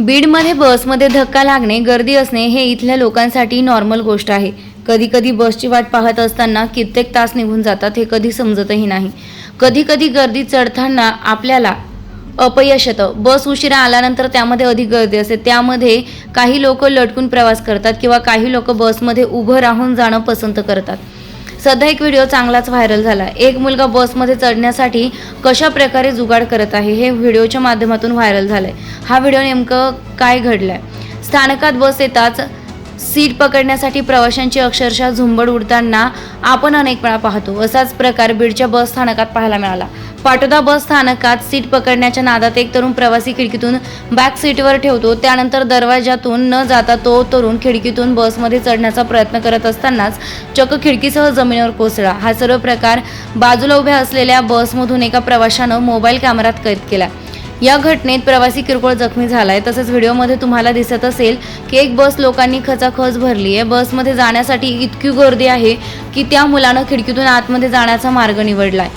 बीडमध्ये बसमध्ये धक्का लागणे गर्दी असणे हे इथल्या लोकांसाठी नॉर्मल गोष्ट आहे. कधी कधी बसची वाट पाहत असताना कित्येक तास निघून जातात हे कधी समजतही नाही. कधी कधी गर्दी चढताना आपल्याला अपयश येतं. बस उशिरा आल्यानंतर त्यामध्ये अधिक गर्दी असते. त्यामध्ये काही लोक लटकून प्रवास करतात किंवा काही लोक बसमध्ये उभं राहून जाणं पसंत करतात. सध्या एक व्हिडिओ चांगलाच व्हायरल झाला. एक मुलगा बसमध्ये चढण्यासाठी कशा प्रकारे जुगाड करत आहे हे व्हिडिओच्या माध्यमातून व्हायरल झालंय. हा व्हिडिओ नेमकं काय घडलाय? स्थानकात बस येताच सीट पकडण्यासाठी प्रवाशांची अक्षरशः झुंबड उडताना आपण अनेक वेळा पाहतो. असाच प्रकार बीडच्या बस स्थानकात पाहायला मिळाला. पाटोदा बस स्थानकात सीट पकडण्याच्या नादात एक तरुण प्रवासी खिडकीतून बॅक सीटवर ठेवतो. त्यानंतर दरवाजातून न जाता तो तरुण खिडकीतून बसमध्ये चढण्याचा प्रयत्न करत असतानाच चक्क खिडकीसह जमिनीवर कोसळा हा सर्व प्रकार बाजूला उभ्या असलेल्या बसमधून एका प्रवाशानं मोबाईल कॅमेरात कैद केला. या घटनेत प्रवासी किरकोळ जखमी झालाय. तसंच व्हिडिओमध्ये तुम्हाला दिसत असेल की एक बस लोकांनी खचाखच भरली आहे बसमध्ये जाण्यासाठी इतकी गर्दी आहे की त्या मुलानं खिडकीतून आतमध्ये जाण्याचा मार्ग निवडलाय.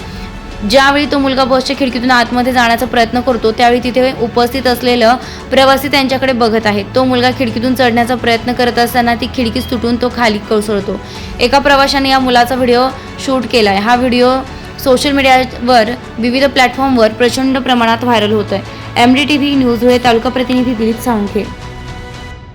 ज्यावेळी तो मुलगा बसच्या खिडकीतून आतमध्ये जाण्याचा प्रयत्न करतो त्यावेळी तिथे उपस्थित असलेलं प्रवासी त्यांच्याकडे बघत आहे. तो मुलगा खिडकीतून चढण्याचा प्रयत्न करत असताना ती खिडकीच तुटून तो खाली कोसळतो. एका प्रवाशाने या मुलाचा व्हिडिओ शूट केला आहे हा व्हिडिओ सोशल मीडियावर विविध प्लॅटफॉर्मवर प्रचंड प्रमाणात व्हायरल होत आहे M D T V news हे तालुका प्रतिनिधी दिलीप साळुंखे